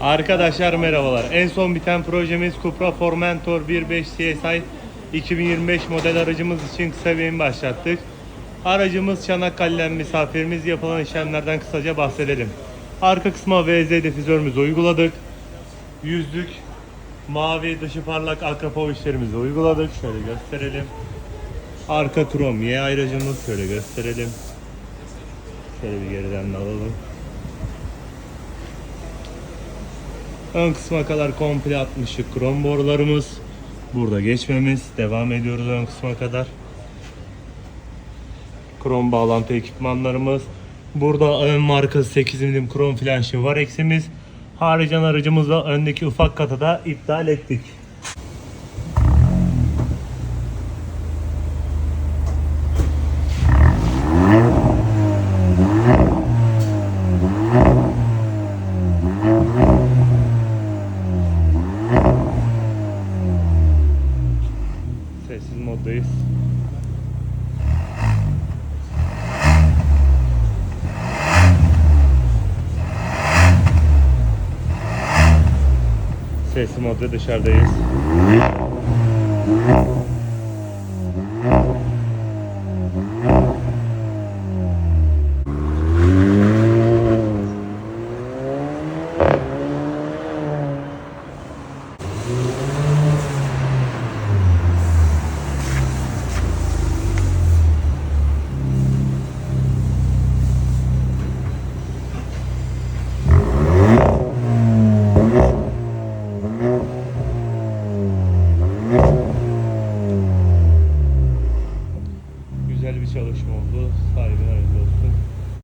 Arkadaşlar merhabalar. En son biten projemiz Cupra Formentor 1.5 CSI 2025 model aracımız için kısa bir başlattık. Aracımız Çanakkale'den misafirimiz yapılan işlemlerden kısaca bahsedelim. Arka kısma VZ difüzörümüzü uyguladık. Yüzlük mavi dışı parlak akrapa işlerimizi uyguladık. Şöyle gösterelim. Arka krom Y ayracımız şöyle gösterelim. Şöyle bir geriden de alalım. Ön kısma kadar komple 60'lık krom borularımız. Burada geçmemiz. Devam ediyoruz ön kısma kadar. Krom bağlantı ekipmanlarımız. Burada ön markası 8 milim krom flanşı var eksimiz. Haricen aracımızda öndeki ufak katı da iptal ettik. Sessiz moddayız. Sessiz modda dışarıdayız. güzel bir çalışma oldu. Saygılar olsun.